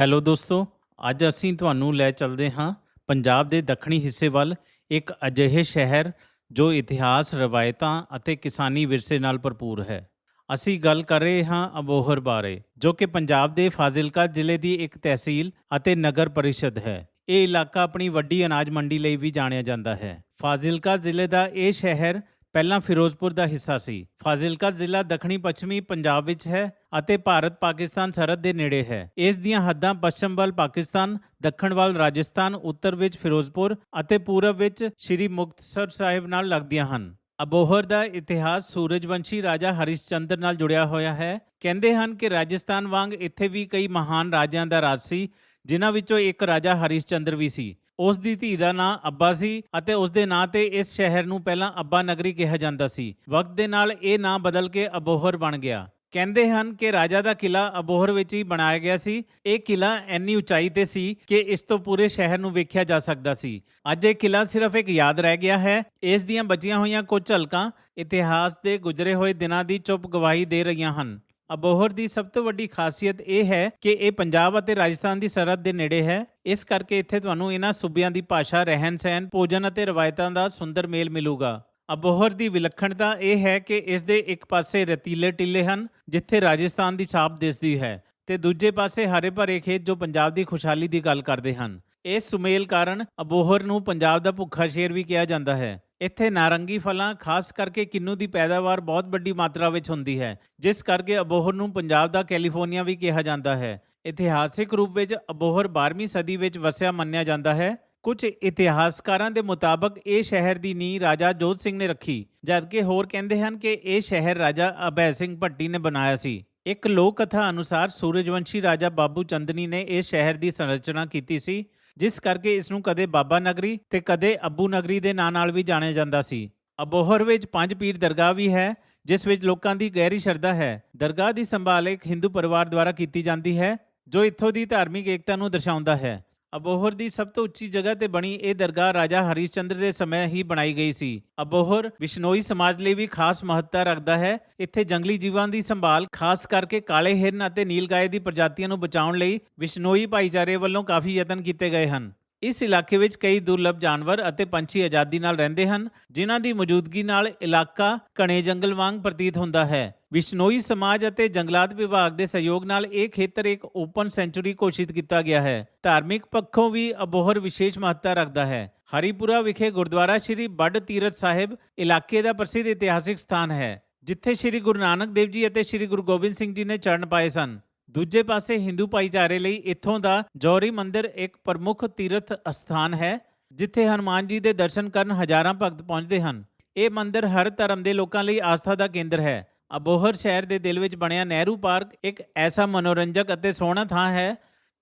Hello ਦੋਸਤੋ, ਅੱਜ ਅਸੀਂ ਤੁਹਾਨੂੰ ਲੈ ਚੱਲਦੇ ਹਾਂ ਪੰਜਾਬ ਦੇ ਦੱਖਣੀ ਹਿੱਸੇ ਵੱਲ ਇੱਕ ਅਜਿਹੇ ਸ਼ਹਿਰ ਜੋ ਇਤਿਹਾਸ, ਰਵਾਇਤਾਂ ਅਤੇ ਕਿਸਾਨੀ ਵਿਰਸੇ ਨਾਲ ਭਰਪੂਰ ਹੈ। ਅਸੀਂ ਗੱਲ ਕਰ ਰਹੇ ਹਾਂ ਅਬੋਹਰ ਬਾਰੇ, ਜੋ ਕਿ ਪੰਜਾਬ ਦੇ ਫਾਜ਼ਿਲਕਾ ਜ਼ਿਲ੍ਹੇ ਦੀ ਇੱਕ ਤਹਿਸੀਲ ਅਤੇ ਨਗਰ ਪਰਿਸ਼ਦ ਹੈ। ਇਹ ਇਲਾਕਾ ਆਪਣੀ ਵੱਡੀ ਅਨਾਜ ਮੰਡੀ ਲਈ ਵੀ ਜਾਣਿਆ ਜਾਂਦਾ ਹੈ। ਫਾਜ਼ਿਲਕਾ ਜ਼ਿਲ੍ਹੇ ਦਾ ਇਹ ਸ਼ਹਿਰ ਪਹਿਲਾਂ ਫਿਰੋਜ਼ਪੁਰ ਦਾ ਹਿੱਸਾ ਸੀ। ਫਾਜ਼ਿਲਕਾ ਜ਼ਿਲ੍ਹਾ ਦੱਖਣੀ ਪੱਛਮੀ ਪੰਜਾਬ ਵਿੱਚ ਹੈ ਅਤੇ ਭਾਰਤ ਪਾਕਿਸਤਾਨ ਸਰਹੱਦ ਦੇ ਨੇੜੇ ਹੈ। ਇਸ ਦੀਆਂ ਹੱਦਾਂ ਪੱਛਮ ਵੱਲ ਪਾਕਿਸਤਾਨ, ਦੱਖਣ ਵੱਲ ਰਾਜਸਥਾਨ, ਉੱਤਰ ਵਿੱਚ ਫਿਰੋਜ਼ਪੁਰ ਅਤੇ ਪੂਰਬ ਵਿੱਚ ਸ੍ਰੀ ਮੁਕਤਸਰ ਸਾਹਿਬ ਨਾਲ ਲੱਗਦੀਆਂ ਹਨ। ਅਬੋਹਰ ਦਾ ਇਤਿਹਾਸ ਸੂਰਜਵੰਸ਼ੀ ਰਾਜਾ ਹਰਿਸ਼ਚੰਦਰ ਨਾਲ ਜੁੜਿਆ ਹੋਇਆ ਹੈ। ਕਹਿੰਦੇ ਹਨ ਕਿ ਰਾਜਸਥਾਨ ਵਾਂਗ ਇੱਥੇ ਵੀ ਕਈ ਮਹਾਨ ਰਾਜਿਆਂ ਦਾ ਰਾਜ ਸੀ, ਜਿਨ੍ਹਾਂ ਵਿੱਚੋਂ ਇੱਕ ਰਾਜਾ ਹਰਿਸ਼ਚੰਦਰ ਵੀ ਸੀ। ਉਸ ਦੀ ਧੀ ਦਾ ਨਾਂ ਅੱਬਾ ਸੀ ਅਤੇ ਉਸ ਦੇ ਨਾਂ ਤੇ ਇਸ ਸ਼ਹਿਰ ਨੂੰ ਪਹਿਲਾਂ ਅੱਬਾ ਨਗਰੀ ਕਿਹਾ ਜਾਂਦਾ ਸੀ। ਵਕਤ ਦੇ ਨਾਲ ਇਹ ਨਾਂ ਬਦਲ ਕੇ ਅਬੋਹਰ ਬਣ ਗਿਆ। ਕਹਿੰਦੇ ਹਨ ਕਿ ਰਾਜਾ ਦਾ ਕਿਲਾ ਅਬੋਹਰ ਵਿੱਚ ਹੀ ਬਣਾਇਆ ਗਿਆ ਸੀ। ਇਹ ਕਿਲਾ ਇੰਨੀ ਉਚਾਈ ਤੇ ਸੀ ਕਿ ਇਸ ਤੋਂ ਪੂਰੇ ਸ਼ਹਿਰ ਨੂੰ ਵੇਖਿਆ ਜਾ ਸਕਦਾ ਸੀ। ਅੱਜ ਇਹ ਕਿਲਾ ਸਿਰਫ ਇੱਕ ਯਾਦ ਰਹਿ ਗਿਆ ਹੈ। ਇਸ ਦੀਆਂ ਬਚੀਆਂ ਹੋਈਆਂ ਕੁਝ ਝਲਕਾਂ ਇਤਿਹਾਸ ਦੇ ਗੁਜ਼ਰੇ ਹੋਏ ਦਿਨਾਂ ਦੀ ਚੁੱਪ ਗਵਾਹੀ ਦੇ ਰਹੀਆਂ ਹਨ। ਅਬੋਹਰ ਦੀ ਸਭ ਤੋਂ ਵੱਡੀ ਖਾਸੀਅਤ ਇਹ ਹੈ ਕਿ ਇਹ ਪੰਜਾਬ ਅਤੇ ਰਾਜਸਥਾਨ ਦੀ ਸਰਹੱਦ ਦੇ ਨੇੜੇ ਹੈ। ਇਸ ਕਰਕੇ ਇੱਥੇ ਤੁਹਾਨੂੰ ਇਹਨਾਂ ਸੂਬਿਆਂ ਦੀ ਭਾਸ਼ਾ ਰਹਿਣ-ਸਹਿਣ ਭੋਜਨ ਅਤੇ ਰਵਾਇਤਾਂ ਦਾ ਸੁੰਦਰ ਮੇਲ ਮਿਲੂਗਾ। ਅਬੋਹਰ ਦੀ ਵਿਲੱਖਣਤਾ ਇਹ ਹੈ ਕਿ ਇਸ ਦੇ ਇੱਕ ਪਾਸੇ ਰਤੀਲੇ ਟਿੱਲੇ ਹਨ, ਜਿੱਥੇ ਰਾਜਸਥਾਨ ਦੀ ਛਾਪ ਦਿਸਦੀ ਹੈ, ਤੇ ਦੂਜੇ ਪਾਸੇ ਹਰੇ ਭਰੇ ਖੇਤ ਜੋ ਪੰਜਾਬ ਦੀ ਖੁਸ਼ਹਾਲੀ ਦੀ ਗੱਲ ਕਰਦੇ ਹਨ। ਇਸ ਸੁਮੇਲ ਕਾਰਨ ਅਬੋਹਰ ਨੂੰ ਪੰਜਾਬ ਦਾ ਭੁੱਖਾ ਸ਼ੇਰ ਵੀ ਕਿਹਾ ਜਾਂਦਾ ਹੈ। ਇੱਥੇ ਨਾਰੰਗੀ ਫਲਾਂ, ਖਾਸ ਕਰਕੇ ਕਿੰਨੂ ਦੀ ਪੈਦਾਵਾਰ ਬਹੁਤ ਵੱਡੀ ਮਾਤਰਾ ਵਿੱਚ ਹੁੰਦੀ ਹੈ, ਜਿਸ ਕਰਕੇ ਅਬੋਹਰ ਨੂੰ ਪੰਜਾਬ ਦਾ ਕੈਲੀਫੋਰਨੀਆ ਵੀ ਕਿਹਾ ਜਾਂਦਾ ਹੈ। ਇਤਿਹਾਸਿਕ ਰੂਪ ਵਿੱਚ ਅਬੋਹਰ 12ਵੀਂ ਸਦੀ ਵਿੱਚ ਵਸਿਆ ਮੰਨਿਆ ਜਾਂਦਾ ਹੈ। ਕੁਝ ਇਤਿਹਾਸਕਾਰਾਂ ਦੇ ਮੁਤਾਬਕ ਇਹ ਸ਼ਹਿਰ ਦੀ ਨੀਂਹ ਰਾਜਾ ਜੋਧ ਸਿੰਘ ਨੇ ਰੱਖੀ, ਜਦਕਿ ਹੋਰ ਕਹਿੰਦੇ ਹਨ ਕਿ ਇਹ ਸ਼ਹਿਰ ਰਾਜਾ ਅਭੈ ਸਿੰਘ ਭੱਟੀ ਨੇ ਬਣਾਇਆ ਸੀ। ਇੱਕ ਲੋਕ ਕਥਾ ਅਨੁਸਾਰ ਸੂਰਜਵੰਸ਼ੀ ਰਾਜਾ ਬਾਬੂ ਚੰਦਨੀ ਨੇ ਇਸ ਸ਼ਹਿਰ ਦੀ ਸੰਰਚਨਾ ਕੀਤੀ ਸੀ। ਜਿਸ ਕਰਕੇ ਇਸ ਨੂੰ ਕਦੇ ਬਾਬਾ ਨਗਰੀ ਤੇ ਕਦੇ ਅੱਬੂ ਨਗਰੀ ਦੇ ਨਾਂ ਨਾਲ ਵੀ ਜਾਣਿਆ ਜਾਂਦਾ ਸੀ। ਅਬੋਹਰ ਵਿੱਚ ਪੰਜ ਪੀਰ ਦਰਗਾਹ ਵੀ ਹੈ, ਜਿਸ ਵਿੱਚ ਲੋਕਾਂ ਦੀ ਗਹਿਰੀ ਸ਼ਰਧਾ ਹੈ। ਦਰਗਾਹ ਦੀ ਸੰਭਾਲ ਇੱਕ ਹਿੰਦੂ ਪਰਿਵਾਰ ਦੁਆਰਾ ਕੀਤੀ ਜਾਂਦੀ ਹੈ, ਜੋ ਇੱਥੋਂ ਦੀ ਧਾਰਮਿਕ ਏਕਤਾ ਨੂੰ ਦਰਸਾਉਂਦਾ ਹੈ। ਅਬੋਹਰ ਦੀ ਸਭ ਤੋਂ ਉੱਚੀ ਜਗ੍ਹਾ ਤੇ ਬਣੀ ਇਹ ਦਰਗਾਹ ਰਾਜਾ ਹਰੀਸ਼ਚੰਦਰ ਦੇ ਸਮੇਂ ਹੀ ਬਣਾਈ ਗਈ ਸੀ। ਅਬੋਹਰ ਵਿਸ਼ਨੋਈ ਸਮਾਜ ਲਈ ਵੀ ਖਾਸ ਮਹੱਤਤਾ ਰੱਖਦਾ ਹੈ। ਇੱਥੇ ਜੰਗਲੀ ਜੀਵਾਂ ਦੀ ਸੰਭਾਲ, ਖਾਸ ਕਰਕੇ ਕਾਲੇ ਹਿਰਨ ਅਤੇ ਨੀਲਗਾਏ ਦੀ ਪ੍ਰਜਾਤੀਆਂ ਨੂੰ ਬਚਾਉਣ ਲਈ ਵਿਸ਼ਨੋਈ ਭਾਈਚਾਰੇ ਵੱਲੋਂ ਕਾਫੀ ਯਤਨ ਕੀਤੇ ਗਏ ਹਨ। ਇਸ ਇਲਾਕੇ ਵਿੱਚ ਕਈ ਦੁਰਲੱਭ ਜਾਨਵਰ ਅਤੇ ਪੰਛੀ ਆਜ਼ਾਦੀ ਨਾਲ ਰਹਿੰਦੇ ਹਨ, ਜਿਨ੍ਹਾਂ ਦੀ ਮੌਜੂਦਗੀ ਨਾਲ ਇਲਾਕਾ ਘਣੇ ਜੰਗਲ ਵਾਂਗ ਪ੍ਰਤੀਤ ਹੁੰਦਾ ਹੈ। ਵਿਸ਼ਨੋਈ ਸਮਾਜ ਅਤੇ ਜੰਗਲਾਤ ਵਿਭਾਗ ਦੇ ਸਹਿਯੋਗ ਨਾਲ ਇਹ ਖੇਤਰ ਇੱਕ ਓਪਨ ਸੈਂਚੁਰੀ ਘੋਸ਼ਿਤ ਕੀਤਾ ਗਿਆ ਹੈ। ਧਾਰਮਿਕ ਪੱਖੋਂ ਵੀ ਅਬੋਹਰ ਵਿਸ਼ੇਸ਼ ਮਹੱਤਤਾ ਰੱਖਦਾ ਹੈ। ਹਰੀਪੁਰਾ ਵਿਖੇ ਗੁਰਦੁਆਰਾ ਸ੍ਰੀ ਬੱਡ ਤੀਰਥ ਸਾਹਿਬ ਇਲਾਕੇ ਦਾ ਪ੍ਰਸਿੱਧ ਇਤਿਹਾਸਿਕ ਸਥਾਨ ਹੈ, ਜਿੱਥੇ ਸ੍ਰੀ ਗੁਰੂ ਨਾਨਕ ਦੇਵ ਜੀ ਅਤੇ ਸ੍ਰੀ ਗੁਰੂ ਗੋਬਿੰਦ ਸਿੰਘ ਜੀ ਨੇ ਚਰਨ ਪਾਏ ਸਨ। ਦੂਜੇ ਪਾਸੇ ਹਿੰਦੂ ਭਾਈਚਾਰੇ ਲਈ ਇੱਥੋਂ ਦਾ ਜੌਹਰੀ ਮੰਦਿਰ ਇੱਕ ਪ੍ਰਮੁੱਖ ਤੀਰਥ ਅਸਥਾਨ ਹੈ, ਜਿੱਥੇ ਹਨੂਮਾਨ ਜੀ ਦੇ ਦਰਸ਼ਨ ਕਰਨ ਹਜ਼ਾਰਾਂ ਭਗਤ ਪਹੁੰਚਦੇ ਹਨ। ਇਹ ਮੰਦਿਰ ਹਰ ਧਰਮ ਦੇ ਲੋਕਾਂ ਲਈ ਆਸਥਾ ਦਾ ਕੇਂਦਰ ਹੈ। ਅਬੋਹਰ ਸ਼ਹਿਰ ਦੇ ਦਿਲ ਵਿੱਚ ਬਣਿਆ ਨਹਿਰੂ ਪਾਰਕ ਇੱਕ ਐਸਾ ਮਨੋਰੰਜਕ ਅਤੇ ਸੋਹਣਾ ਥਾਂ ਹੈ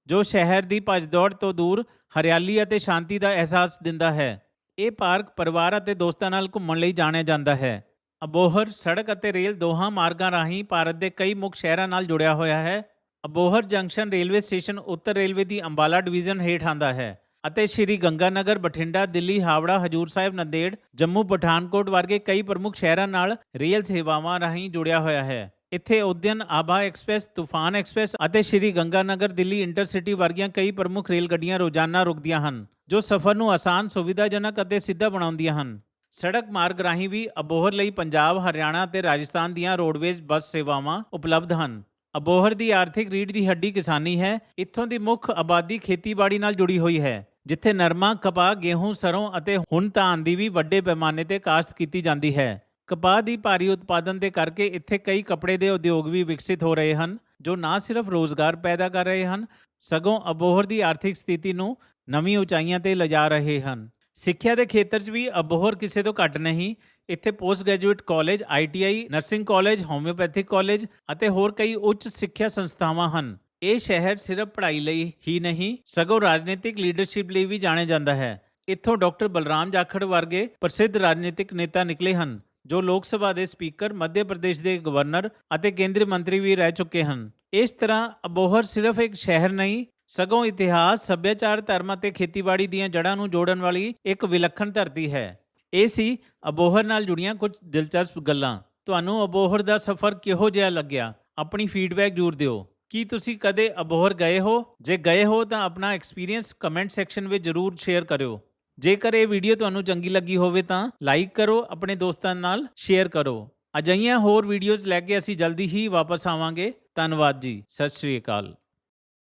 ਜੋ ਸ਼ਹਿਰ ਦੀ ਭੱਜ-ਦੌੜ ਤੋਂ ਦੂਰ ਹਰਿਆਲੀ ਅਤੇ ਸ਼ਾਂਤੀ ਦਾ ਅਹਿਸਾਸ ਦਿੰਦਾ ਹੈ। ਇਹ ਪਾਰਕ ਪਰਿਵਾਰ ਅਤੇ ਦੋਸਤਾਂ ਨਾਲ ਘੁੰਮਣ ਲਈ ਜਾਣਿਆ ਜਾਂਦਾ ਹੈ। ਅਬੋਹਰ ਸੜਕ ਅਤੇ ਰੇਲ ਦੋਹਾਂ ਮਾਰਗਾਂ ਰਾਹੀਂ ਭਾਰਤ ਦੇ ਕਈ ਮੁੱਖ ਸ਼ਹਿਰਾਂ ਨਾਲ ਜੁੜਿਆ ਹੋਇਆ ਹੈ। ਅਬੋਹਰ ਜੰਕਸ਼ਨ ਰੇਲਵੇ ਸਟੇਸ਼ਨ ਉੱਤਰ ਰੇਲਵੇ ਦੀ ਅੰਬਾਲਾ ਡਿਵੀਜ਼ਨ ਹੇਠ ਆਂਦਾ ਹੈ। ਅਤੇ ਸ਼੍ਰੀ ਗੰਗਾਨਗਰ, ਬਠਿੰਡਾ, ਦਿੱਲੀ, ਹਾਵੜਾ, ਹਜੂਰ ਸਾਹਿਬ, ਨੰਦੇੜ, ਜੰਮੂ, ਪਠਾਨਕੋਟ ਵਰਗੇ ਕਈ ਪ੍ਰਮੁੱਖ ਸ਼ਹਿਰਾਂ ਨਾਲ ਰੇਲ ਸੇਵਾਵਾਂ ਰਾਹੀਂ ਜੁੜਿਆ ਹੋਇਆ ਹੈ। ਇੱਥੇ ਉਦਯਨ ਆਭਾ ਐਕਸਪ੍ਰੈਸ, ਤੂਫਾਨ ਐਕਸਪ੍ਰੈਸ ਅਤੇ ਸ਼੍ਰੀ ਗੰਗਾਨਗਰ, ਦਿੱਲੀ ਇੰਟਰਸਿਟੀ ਵਰਗੀਆਂ ਕਈ ਪ੍ਰਮੁੱਖ ਰੇਲ ਗੱਡੀਆਂ ਰੋਜ਼ਾਨਾ ਰੁਕਦੀਆਂ ਹਨ, ਜੋ ਸਫ਼ਰ ਨੂੰ ਆਸਾਨ, ਸੁਵਿਧਾਜਨਕ ਅਤੇ ਸਿੱਧਾ ਬਣਾਉਂਦੀਆਂ ਹਨ। ਸੜਕ ਮਾਰਗ ਰਾਹੀਂ ਵੀ ਅਬੋਹਰ ਲਈ ਪੰਜਾਬ, ਹਰਿਆਣਾ ਅਤੇ ਰਾਜਸਥਾਨ ਦੀਆਂ ਰੋਡਵੇਜ਼ ਬੱਸ ਸੇਵਾਵਾਂ ਉਪਲਬਧ ਹਨ। ਅਬੋਹਰ ਦੀ ਆਰਥਿਕ ਰੀੜ ਦੀ ਹੱਡੀ ਕਿਸਾਨੀ ਹੈ, ਇੱਥੋਂ ਦੀ ਮੁੱਖ ਆਬਾਦੀ ਖੇਤੀਬਾੜੀ ਨਾਲ ਜੁੜੀ ਹੋਈ ਹੈ। ਜਿੱਥੇ ਨਰਮਾ, ਕਪਾਹ, ਗੇਹੂੰ, ਸਰੋਂ ਅਤੇ ਹੁਣ ਧਾਨ ਦੀ ਵੀ ਵੱਡੇ ਪੈਮਾਨੇ ਤੇ ਕਾਸ਼ਤ ਕੀਤੀ ਜਾਂਦੀ ਹੈ। ਕਪਾਹ ਦੀ ਭਾਰੀ ਉਤਪਾਦਨ ਦੇ ਕਰਕੇ ਇੱਥੇ ਕਈ ਕੱਪੜੇ ਦੇ ਉਦਯੋਗ ਵੀ ਵਿਕਸਿਤ ਹੋ ਰਹੇ ਹਨ, ਜੋ ਨਾ ਸਿਰਫ ਰੋਜ਼ਗਾਰ ਪੈਦਾ ਕਰ ਰਹੇ ਹਨ, ਸਗੋਂ ਅਬੋਹਰ ਦੀ ਆਰਥਿਕ ਸਥਿਤੀ ਨੂੰ ਨਵੀਂ ਉਚਾਈਆਂ ਤੇ ਲਿਜਾ ਰਹੇ ਹਨ। ਸਿੱਖਿਆ ਦੇ ਖੇਤਰ 'ਚ ਵੀ ਅਬੋਹਰ ਕਿਸੇ ਤੋਂ ਘੱਟ ਨਹੀਂ, ਇੱਥੇ post graduate college ITI nursing college, homeopathic college ਅਤੇ ਹੋਰ ਕਈ ਉੱਚ ਸਿੱਖਿਆ ਸੰਸਥਾਵਾਂ ਹਨ। ਇਹ ਸ਼ਹਿਰ ਸਿਰਫ ਪੜ੍ਹਾਈ ਲਈ ਹੀ ਨਹੀਂ, ਸਗੋਂ ਰਾਜਨੀਤਿਕ ਲੀਡਰਸ਼ਿਪ ਲਈ ਵੀ ਜਾਣਿਆ ਜਾਂਦਾ ਹੈ। ਇੱਥੋਂ ਡਾਕਟਰ ਬਲਰਾਮ ਜਾਖੜ ਵਰਗੇ ਪ੍ਰਸਿੱਧ ਰਾਜਨੀਤਿਕ ਨੇਤਾ ਨਿਕਲੇ ਹਨ, ਜੋ ਲੋਕ ਸਭਾ ਦੇ ਸਪੀਕਰ, ਮੱਧ ਪ੍ਰਦੇਸ਼ ਦੇ ਗਵਰਨਰ ਅਤੇ ਕੇਂਦਰੀ ਮੰਤਰੀ ਵੀ ਰਹਿ ਚੁੱਕੇ ਹਨ। ਇਸ ਤਰ੍ਹਾਂ ਅਬੋਹਰ ਸਿਰਫ ਇੱਕ ਸ਼ਹਿਰ ਨਹੀਂ, ਸਗੋਂ ਇਤਿਹਾਸ, ਸੱਭਿਆਚਾਰ, ਧਰਮ ਅਤੇ ਖੇਤੀਬਾੜੀ ਦੀਆਂ ਜੜ੍ਹਾਂ ਨੂੰ ਜੋੜਨ ਵਾਲੀ ਇੱਕ ਵਿਲੱਖਣ ਧਰਤੀ ਹੈ। ਇਹ ਸੀ ਅਬੋਹਰ ਨਾਲ ਜੁੜੀਆਂ ਕੁਝ ਦਿਲਚਸਪ ਗੱਲਾਂ। ਤੁਹਾਨੂੰ ਅਬੋਹਰ ਦਾ ਸਫ਼ਰ ਕਿਹੋ ਜਿਹਾ ਲੱਗਿਆ? ਆਪਣੀ ਫੀਡਬੈਕ ਜ਼ਰੂਰ ਦਿਓ। ਕੀ ਤੁਸੀਂ ਕਦੇ ਅਬੋਹਰ ਗਏ ਹੋ? ਜੇ ਗਏ ਹੋ, ਤਾਂ ਆਪਣਾ ਐਕਸਪੀਰੀਅੰਸ ਕਮੈਂਟ ਸੈਕਸ਼ਨ ਵਿੱਚ ਜਰੂਰ ਸ਼ੇਅਰ ਕਰਿਓ। ਜੇਕਰ ਇਹ ਵੀਡੀਓ ਤੁਹਾਨੂੰ ਚੰਗੀ ਲੱਗੀ ਹੋਵੇ, ਤਾਂ ਲਾਈਕ ਕਰੋ, ਆਪਣੇ ਦੋਸਤਾਂ ਨਾਲ ਸ਼ੇਅਰ ਕਰੋ। ਅਜਿਹੀਆਂ ਹੋਰ ਵੀਡੀਓਜ਼ ਲੈ ਕੇ ਅਸੀਂ ਜਲਦੀ ਹੀ ਵਾਪਸ ਆਵਾਂਗੇ। ਧੰਨਵਾਦ ਜੀ। ਸਤਿ ਸ਼੍ਰੀ ਅਕਾਲ।